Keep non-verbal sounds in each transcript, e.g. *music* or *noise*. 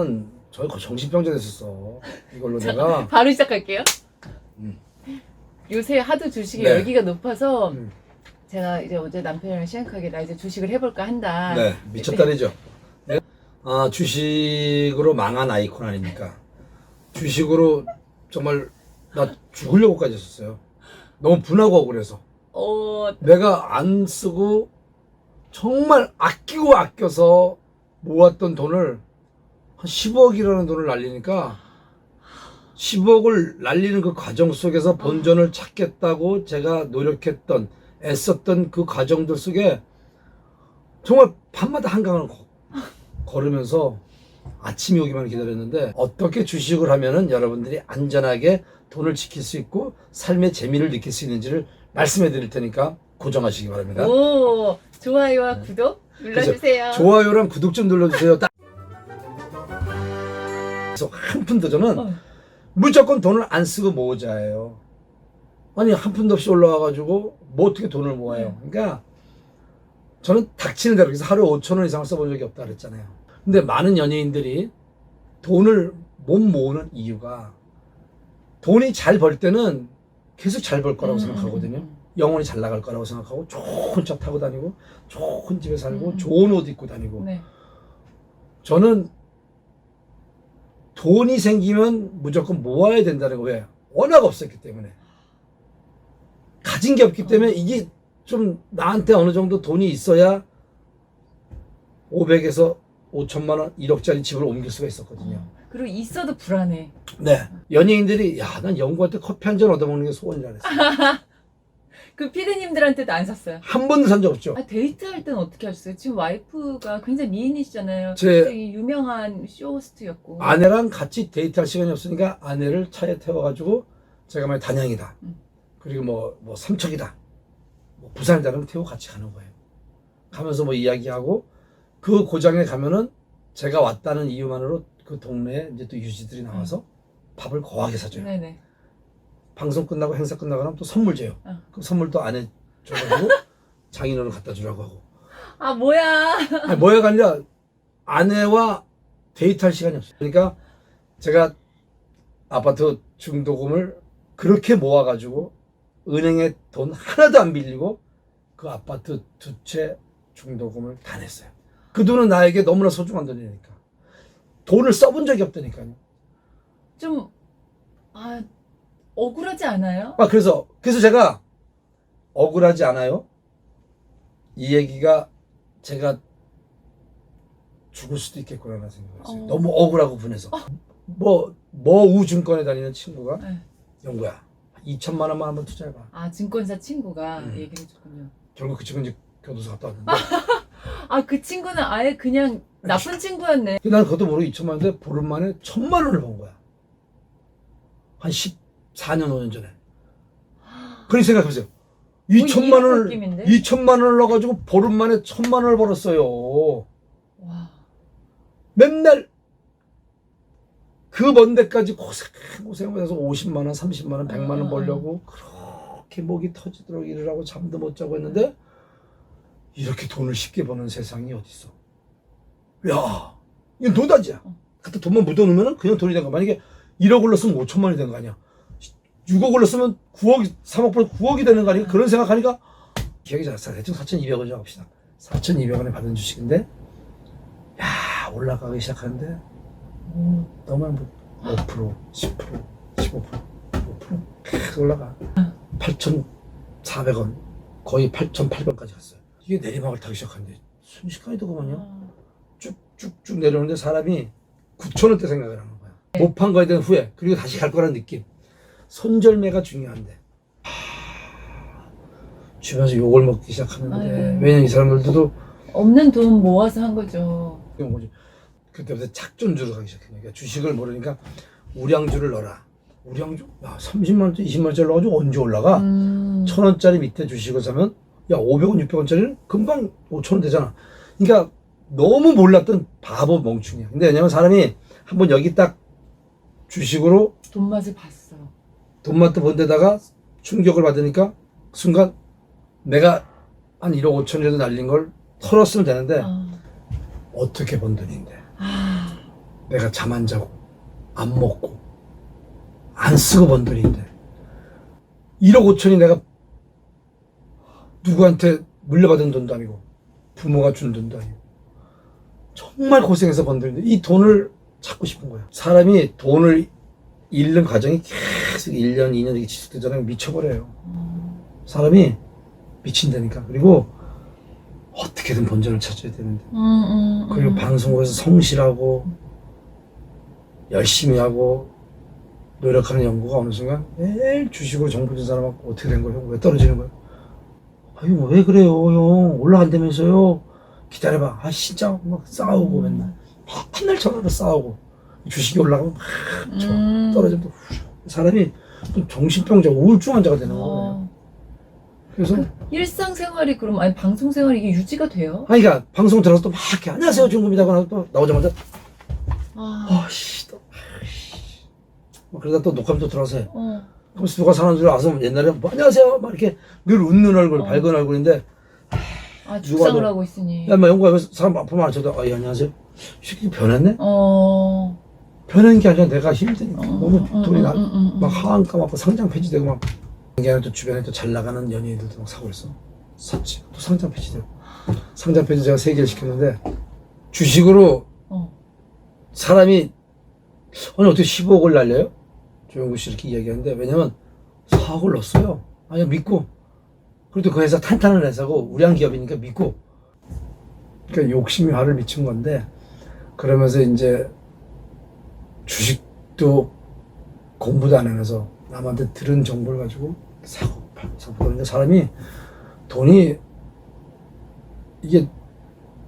나는 저희 거의 정신병자 됐었어. 이걸로 내가 바로 시작할게요. 음. 요새 하도 주식이 네. 열기가 높아서 음. 제가 이제 어제 남편이랑 시행하게 나 이제 주식을 해볼까 한다. 네 미쳤다리죠. 네. 아 주식으로 망한 아이콘 아닙니까? 주식으로 정말 나 죽으려고까지 했었어요. 너무 분하고 억울해서 어, 내가 안 쓰고 정말 아끼고 아껴서 모았던 돈을 한 10억이라는 돈을 날리니까 10억을 날리는 그 과정 속에서 본전을 찾겠다고 제가 노력했던 애썼던 그 과정들 속에 정말 밤마다 한강을 거- 걸으면서 아침이 오기만 기다렸는데 어떻게 주식을 하면은 여러분들이 안전하게 돈을 지킬 수 있고 삶의 재미를 느낄 수 있는지를 말씀해 드릴 테니까 고정하시기 바랍니다. 오, 좋아요와 구독 눌러주세요. 좋아요랑 구독 좀 눌러주세요. 딱. 그래서 한 푼도 저는 어. 무조건 돈을 안 쓰고 모으자예요. 아니 한 푼도 없이 올라와가지고 뭐 어떻게 돈을 모아요? 그러니까 저는 닥치는 대로 그래서 하루 5천 원 이상 써본 적이 없다 그랬잖아요. 근데 많은 연예인들이 돈을 못 모으는 이유가 돈이 잘 벌 때는 계속 잘 벌 거라고 음, 생각하거든요. 음, 영원히 잘 나갈 거라고 생각하고 좋은 차 타고 다니고 좋은 집에 살고 음. 좋은 옷 입고 음. 다니고 네. 저는 돈이 생기면 무조건 모아야 된다는 거 왜? 워낙 없었기 때문에 가진 게 없기 때문에 이게 좀 나한테 어느 정도 돈이 있어야 500에서 5천만 원, 1억짜리 집을 옮길 수가 있었거든요. 어, 그리고 있어도 불안해. 네. 연예인들이 야, 난 영구한테 커피 한 잔 얻어먹는 게 소원이라 그랬어요. *laughs* 그 피디님들한테도 안 샀어요. 한 번도 산 적 없죠. 아, 데이트할 때는 어떻게 하셨어요? 지금 와이프가 굉장히 미인이시잖아요. 제- 굉장히 유명한 쇼호스트였고. 아내랑 같이 데이트할 시간이 없으니까 아내를 차에 태워가지고 제가 만약 단양이다. 음. 그리고 뭐, 뭐 삼척이다. 뭐 부산이다. 태워 같이 가는 거예요. 가면서 뭐 이야기하고 그 고장에 가면은 제가 왔다는 이유만으로 그 동네에 이제 또 유지들이 나와서 밥을 거하게 사줘요. 네네. 방송 끝나고 행사 끝나고 나면 또 선물 줘요. 어. 그 선물도 아내 줘가지고 *laughs* 장인어른 갖다 주라고 하고. 아, 뭐야. 아니, 뭐야가 아니라 아내와 데이트할 시간이 없어요. 그러니까 제가 아파트 중도금을 그렇게 모아가지고 은행에 돈 하나도 안 빌리고 그 아파트 두 채 중도금을 다 냈어요. 그 돈은 나에게 너무나 소중한 돈이니까. 돈을 써본 적이 없다니까요. 좀, 아, 억울하지 않아요? 아, 그래서, 그래서 제가 억울하지 않아요? 이 얘기가 제가 죽을 수도 있겠구나라는 생각을 했어요. 어. 너무 억울하고 분해서. 뭐, 뭐 우 증권에 다니는 친구가 네. 영구야. 2천만 원만 한번 투자해봐. 아, 증권사 친구가 음. 얘기를 해줬군요. 결국 그 친구는 이제 교도소 갔다 왔는데. *laughs* 아, 그 친구는 아예 그냥 나쁜 친구였네. 난 그것도 모르고 2천만 원인데 보름 만에 천만 원을 번 거야. 한 14년, 5년 전에. 그런 생각해보세요. 2천만 이런 원을, 느낌인데? 2천만 원을 넣어가지고 보름 만에 천만 원을 벌었어요. 와. 맨날 그 먼 데까지 고생, 고생하면서 50만 원, 30만 원, 100만 원 아. 벌려고 그렇게 목이 터지도록 일을 하고 잠도 못 자고 했는데 이렇게 돈을 쉽게 버는 세상이 어딨어. 야, 이건 노다지야. 어. 갖다 돈만 묻어놓으면 그냥 돈이 된 거. 만약에 1억 올렸으면 5천만 원이 된 거 아니야. 6억 올렸으면 9억, 3억 벌 9억이 되는 거 아니야. 그런 생각하니까 기억이 잘 나. 대충 4,200원 좀 합시다. 4,200원에 받은 주식인데 야 올라가기 시작하는데 음, 너무 뭐 5%, 10%, 15%, 15% 계속 올라가. 8,400원, 거의 8,800원까지 갔어요. 이게 내리막을 타기 시작하는데 순식간에. 아. 쭉쭉쭉 내려오는데 사람이 9,000원대 생각을 하는 거야. 못 판 거에 대한 후회, 그리고 다시 갈 거라는 느낌. 손절매가 중요한데. 하, 주변에서 욕을 먹기 시작하는데. 왜냐면 이 사람들도 없는 돈 모아서 한 거죠. 그런 거지. 그때부터 작전주를 하기 시작했으니까 그러니까 주식을 모르니까 우량주를 넣어라. 우량주? 야, 30만 원짜리, 20만 원짜리 넣어가지고 언제 올라가? 음. 천 원짜리 밑에 주식을 사면 야 500원, 600원짜리는 금방 5천 원 되잖아. 그러니까 너무 몰랐던 바보 멍충이야. 근데 왜냐면 사람이 한번 여기 딱 주식으로 돈 맛을 봤어. 돈맛도 본 데다가 충격을 받으니까 순간 내가 한 1억 5천 정도 날린 걸 털었으면 되는데 아. 어떻게 번 돈인데 아. 내가 잠 안 자고 안 먹고 안 쓰고 번 돈인데 1억 5천이 내가 누구한테 물려받은 돈도 아니고 부모가 준 돈도 아니고 정말 고생해서 번 돈인데 이 돈을 찾고 싶은 거야. 사람이 돈을 잃는 과정이 계속 1년, 2년 이렇게 지속되잖아요. 미쳐버려요. 사람이 미친다니까. 그리고 어떻게든 본전을 찾아야 되는데. 음, 음, 그리고 음. 방송국에서 성실하고 열심히 하고 노력하는 연구가 어느 순간 매일 주식으로 정보 준 사람하고 어떻게 된 거예요? 왜 떨어지는 거예요? 아유 왜 그래요 형 올라간다면서요 기다려봐 아 진짜 막 싸우고 맨날 맨날 전화로 싸우고 주식이 올라가면 막 저, 음. 떨어지면 또 후. 사람이 좀 정신병자 우울증 환자가 되는 거예요 어. 그래서 일상생활이 그럼 아니 방송생활이 이게 유지가 돼요? 아니 그러니까 방송 들어서 또막 이렇게 안녕하세요 중금이다 하고 또 나오자마자 아, 아씨 또 아이씨. 뭐 그러다 또 들어와서 해. 어. 그럼 누가 사는 줄 와서 옛날에 뭐, 안녕하세요 막 이렇게 늘 웃는 얼굴 어. 밝은 얼굴인데 아 죽상을 누가 하고 있으니. 야마 연구하면서 사람 앞으로 안 쳐도 아 예, 안녕하세요 이 새끼 변했네 어. 변한 게 아니라 내가 힘드니까 어, 너무 어, 돈이 어, 나, 어. 막 하한가 막 상장 폐지되고 막 이게 아니라 또 주변에 또 잘 나가는 연예인들도 막 사고 그랬어 샀지 또 상장 폐지되고 상장 폐지 제가 세 개를 시켰는데 주식으로 어. 사람이 아니 어떻게 15억을 날려요? 조영구 씨 이렇게 이야기하는데 왜냐면 4억을 넣었어요. 아니 믿고 그래도 그 회사 탄탄한 회사고 우량 기업이니까 믿고 그러니까 욕심이 화를 미친 건데 그러면서 이제 주식도 공부도 안 하면서 남한테 들은 정보를 가지고 사고 팔고 사고 그러니까 사람이 돈이 이게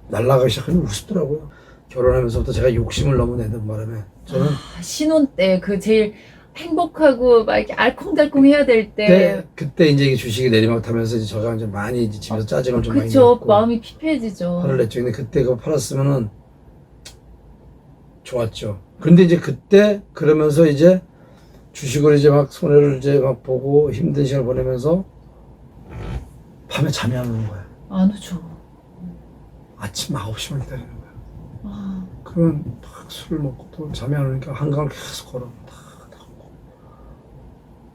날라가기 시작하면 우습더라고요. 결혼하면서부터 제가 욕심을 너무 내는 바람에 저는 아, 신혼 때 그 제일 행복하고 막 이렇게 알콩달콩 해야 될 때. 그때 그때 이제 이게 주식이 내리막 타면서 이제 제가 이제 많이 이제 집에서 짜증을 좀 많이 그쵸 냈고 마음이 피폐해지죠. 화를 냈죠. 근데 그때 그거 팔았으면은 좋았죠. 근데 이제 그때 그러면서 이제 주식을 이제 막 손해를 이제 막 보고 힘든 시간을 보내면서 밤에 잠이 안 오는 거야. 안 오죠. 아침 9시만 기다리는 거야. 아, 그러면 막 술을 먹고 또 잠이 안 오니까 한강을 계속 걸어.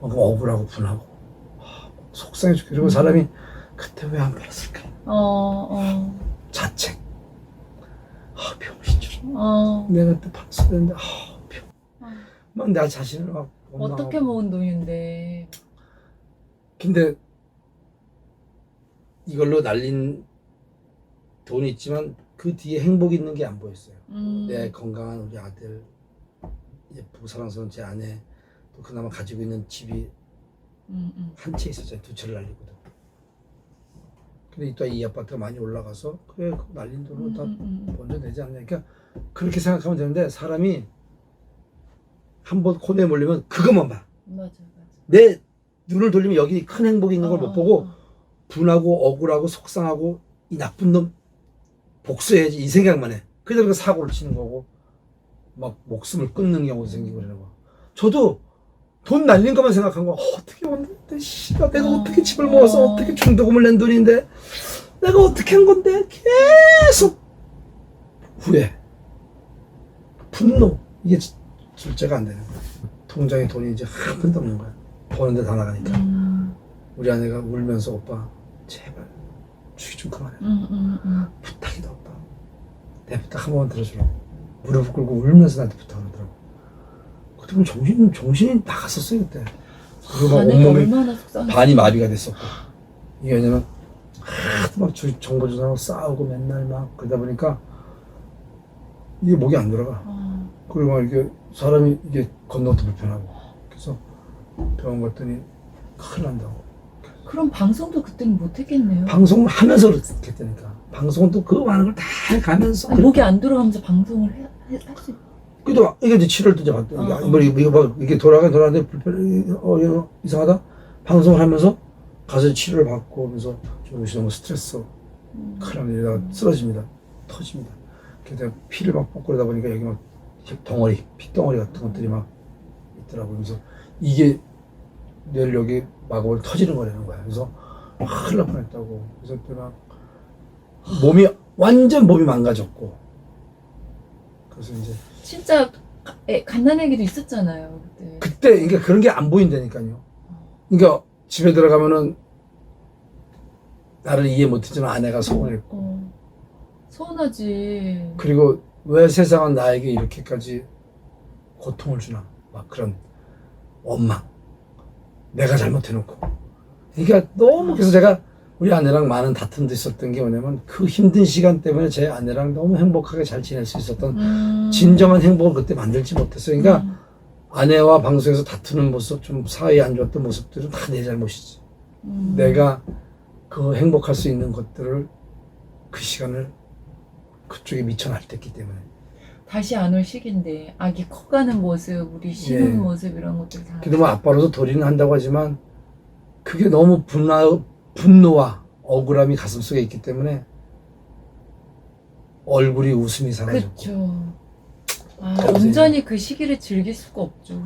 막 억울하고 분하고. 아, 속상해 죽겠어. 그리고 사람이 그때 왜 안 팔았을까? 어, 어, 자책. 어. 내가 그때 팔았어야 되는데, 아, 병. 아. 막나 자신을 막. 어떻게 원망하고. 모은 돈인데. 근데 이걸로 날린 돈이 있지만 그 뒤에 행복이 있는 게 안 보였어요. 음. 내 건강한 우리 아들, 예쁘고 사랑스러운 제 아내, 또 그나마 가지고 있는 집이 음, 음. 한 채 있었잖아요. 두 채를 날리거든. 근데 또 이 아파트가 많이 올라가서 그래 그 날린 돈을 다 음, 음, 먼저 내지 않냐. 그러니까 그렇게 생각하면 되는데 사람이 한 번 코너에 몰리면 그것만 봐. 음. 맞아, 맞아. 내 눈을 돌리면 여기 큰 행복이 있는 걸 어, 못 보고 어, 분하고 억울하고 속상하고 이 나쁜 놈 복수해야지 이 생각만 해. 그러다 보니까 사고를 치는 거고 막 목숨을 끊는 경우도 생기고 그러는 거. 저도 돈 날린 것만 생각한 거 어, 어떻게 왔는데 씨발 내가 어. 어떻게 집을 모아서 어떻게 중도금을 낸 돈인데 내가 어떻게 한 건데 계속 후회 분노 이게 지- 절제가 안 되는 거야. 통장에 돈이 이제 한 푼도 없는 거야. 버는데 다 나가니까. 음, 우리 아내가 울면서 오빠 제발 주식 좀 그만해 음, 음, 음. 부탁이다 오빠 내 부탁 한 번만 들어주라고 무릎 꿇고 울면서 나한테 부탁을 하더라고 그때 보면 정신, 정신이 나갔었어요 그때 그리고 막 아내가 온몸이 얼마나 속상해. 반이 마비가 됐었고 이게 왜냐면 하도 막 주- 정보 주사하고 싸우고 맨날 막 그러다 보니까 이게 목이 안 들어가. 어, 그리고 막 이게 사람이 이게 건너도 불편하고. 그래서 병원 갔더니 큰일 난다고. 그럼 방송도 그때는 못했겠네요. 방송을 하면서 그렇게 되니까. 방송은 또 그 많은 걸 다 가면서 아니, 목이 안 들어가면서 방송을 해, 해, 할수 그래도 이게 이제 치료를 또 이제 받 어, 이게 어. 뭐 이거 봐. 이게 돌아가 돌아가는데 불편 어 이거 이상하다. 방송을 하면서 가서 치료를 받고 하면서 좀 너무 스트레스. 음. 큰일 납니다. 쓰러집니다. 터집니다 그래서 피를 막 뽑고 그러다 보니까 여기 막 덩어리 핏덩어리 같은 것들이 막 있더라고요. 그래서 이게 뇌를 여기 마구를 터지는 거라는 거야. 그래서 막 큰일 날 뻔했다고. 그래서 그때 막 몸이 완전 몸이 망가졌고. 그래서 이제 진짜 가- 애, 갓난애기도 있었잖아요 그때. 그때 그러니까 그런 게 안 보인다니까요. 그러니까 집에 들어가면은 나를 이해 못했지만 아내가 서운했고. 어, 서운하지. 그리고 왜 세상은 나에게 이렇게까지 고통을 주나 막 그런 원망 내가 잘못해놓고 그러니까 너무 그래서 제가 우리 아내랑 많은 다툼도 있었던 게 뭐냐면 그 힘든 시간 때문에 제 아내랑 너무 행복하게 잘 지낼 수 있었던 음. 진정한 행복을 그때 만들지 못했어요 그러니까 음. 아내와 방송에서 다투는 모습 좀 사이에 안 좋았던 모습들은 다 내 잘못이지 음. 내가 그 행복할 수 있는 것들을 그 시간을 그쪽에 미쳐 놨댔기 때문에 다시 안 올 시기인데 아기 커가는 모습, 우리 쉬는 예. 모습 이런 것들 다. 그래도 뭐 아빠로서 도리는 한다고 하지만 그게 너무 분노, 분노와 억울함이 가슴 속에 있기 때문에 얼굴이 웃음이 사라졌고 그렇죠. 아, 온전히 그 시기를 즐길 수가 없죠.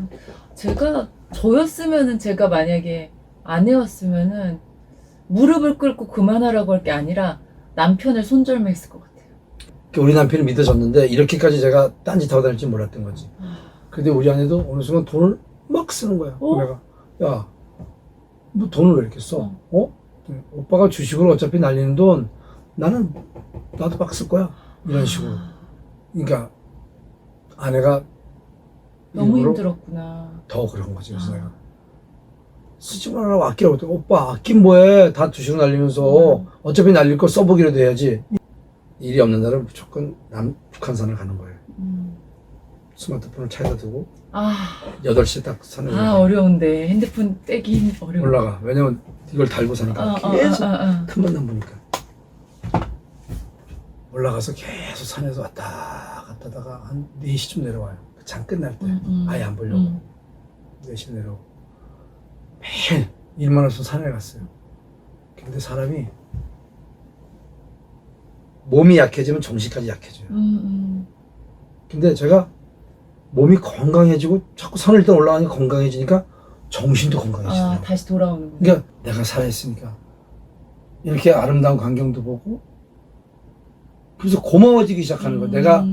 제가 저였으면은 제가 만약에 아내였으면은 무릎을 꿇고 그만하라고 할 게 아니라 남편을 손절매했을 것 같아요. 우리 남편이 믿어졌는데 이렇게까지 제가 딴짓하고 다닐 줄 몰랐던 거지 근데 우리 아내도 어느 순간 돈을 막 쓰는 거야 어? 내가 야너 돈을 왜 이렇게 써? 어? 오빠가 주식으로 어차피 날리는 돈 나는 나도 막 쓸 거야 이런 식으로 그러니까 아내가 너무 힘들었구나. 더 그런 거지 그래서 아. 내가 쓰지 말라고 아끼라고 했더니 오빠 아낀 뭐해 다 주식 날리면서 음. 어차피 날릴 거 써보기라도 해야지 일이 없는 날은 무조건 남 북한산을 가는 거예요. 음. 스마트폰을 차에다 두고 아, 8시에 딱 산에 아 어려운데. 핸드폰 떼기 힘- 어려워. 올라가. 왜냐면 이걸 달고 사니까 어, 어, 계속 어, 어, 어. 큰 만남 보니까. 올라가서 계속 산에서 왔다 갔다 하다가 한 4시쯤 내려와요. 그장 끝날 때. 음, 음. 아예 안 보려고. 음. 4시 내려오고. 매일 일만 해서 산에 갔어요. 근데 사람이 몸이 약해지면 정신까지 약해져요 음, 음. 근데 제가 몸이 건강해지고 자꾸 산을 일단 올라가니까 건강해지니까 정신도 아, 건강해지더라고요 다시 돌아오는 거. 그러니까 내가 살아있으니까 이렇게 아름다운 광경도 보고 그래서 고마워지기 시작하는 거야. 내가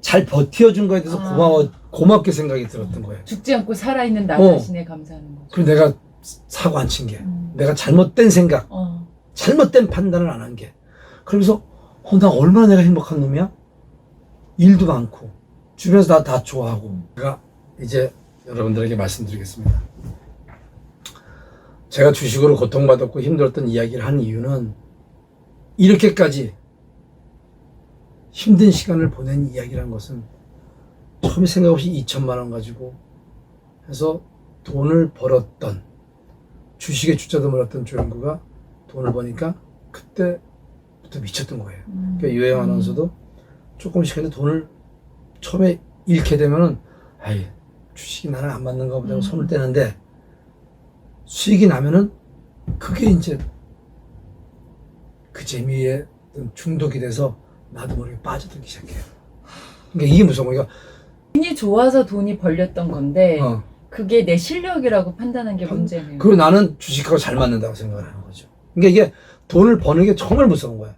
잘 버텨준 거에 대해서 아. 고마워 고맙게 생각이 들었던 거예요. 죽지 않고 살아있는 나 어. 자신에 감사하는 거죠. 그리고 내가 사고 안 친 게, 음. 내가 잘못된 생각, 어. 잘못된 판단을 안 한 게. 그러면서 어, 나 얼마나 내가 행복한 놈이야? 일도 많고 주변에서 다, 다 좋아하고. 제가 이제 여러분들에게 말씀드리겠습니다. 제가 주식으로 고통받았고 힘들었던 이야기를 한 이유는 이렇게까지 힘든 시간을 보낸 이야기란 것은 처음에 생각 없이 2천만 원 가지고 해서 돈을 벌었던 주식에 주자도 몰랐던 조영구가 돈을 버니까 그때 부터 미쳤던 거예요. 음. 그러니까 유행 아나운서도 조금씩 근데 돈을 처음에 잃게 되면은 아이 주식이 나랑 안 맞는가 보다 하고 음. 손을 떼는데 수익이 나면은 그게 이제 그 재미에 좀 중독이 돼서 나도 모르게 빠져들기 시작해요. 그러니까 이게 무서운 거야. 운이 좋아서 돈이 벌렸던 건데 어. 그게 내 실력이라고 판단한 게 판- 문제네요. 그리고 나는 주식하고 잘 맞는다고 생각을 하는 거죠. 그러니까 이게 돈을 버는 게 정말 무서운 거야.